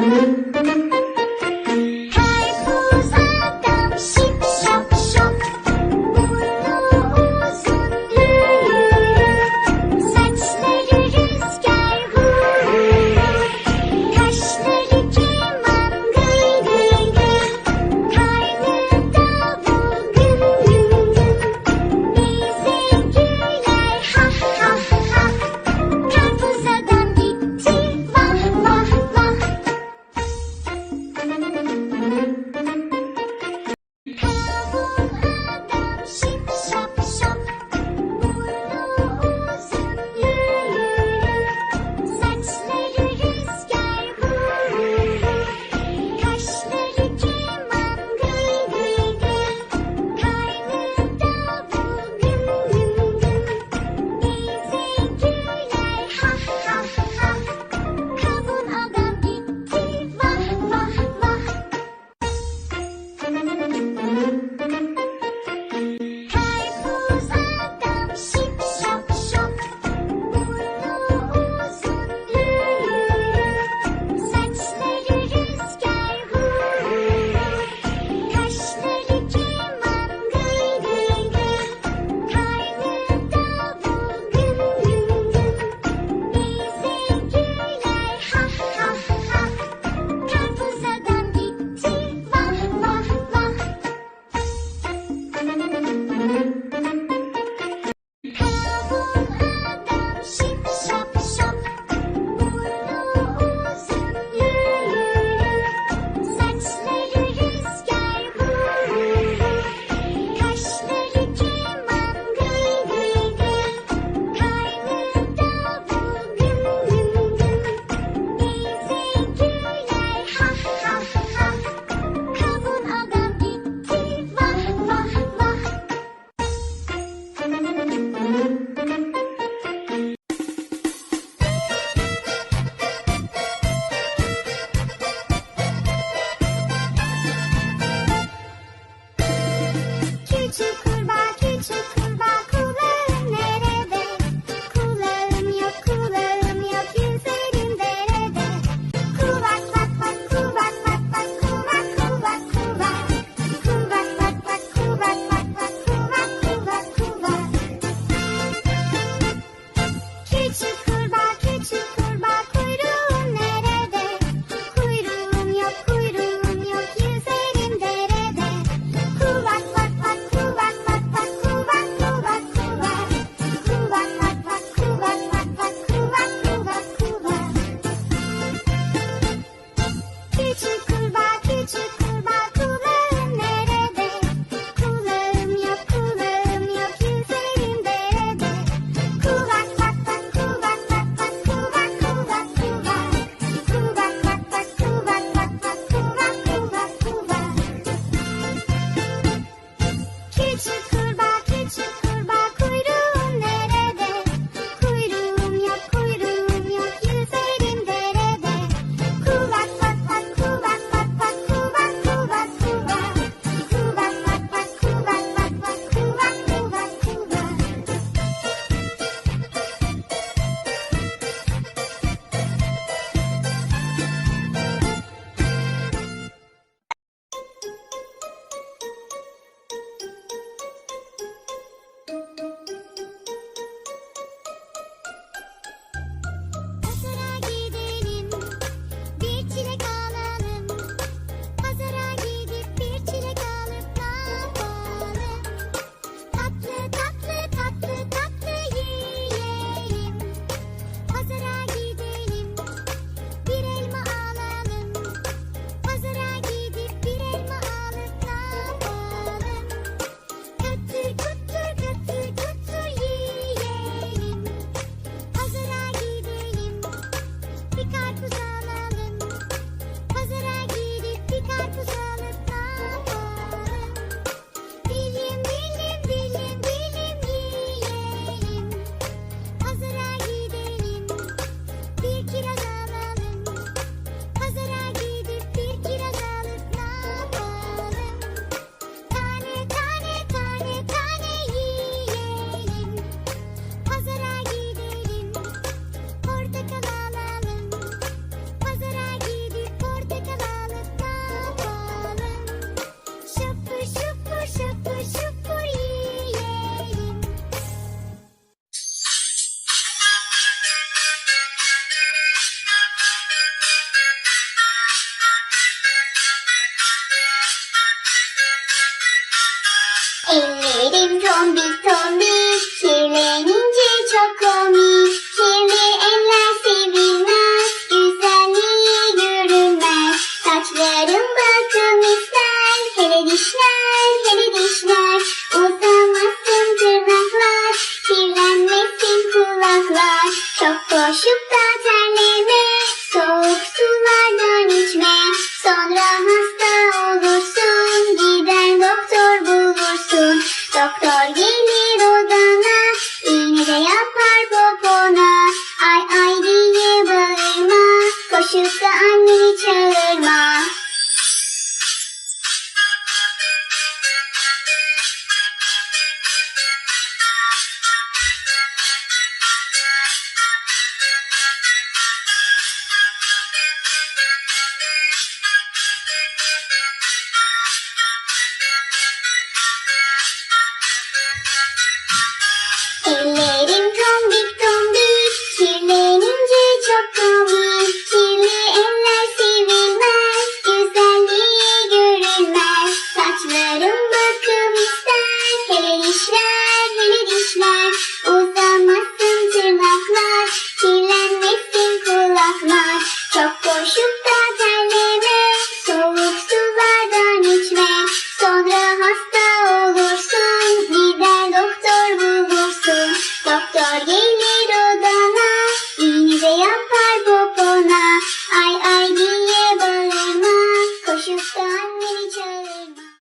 Thank you. Ellerim tombik tombik kirlenince çok komik. Kirli eller sevilmez, güzelliği görünmez. Saçlarım bakım ister, hele dişler, hele dişler. Uzamasın tırnaklar, kirlenmesin kulaklar. Çok koşup da terleme, soğuk sulardan içme. Sonra hasta olursun, koşup da anneni çağırma. Christ.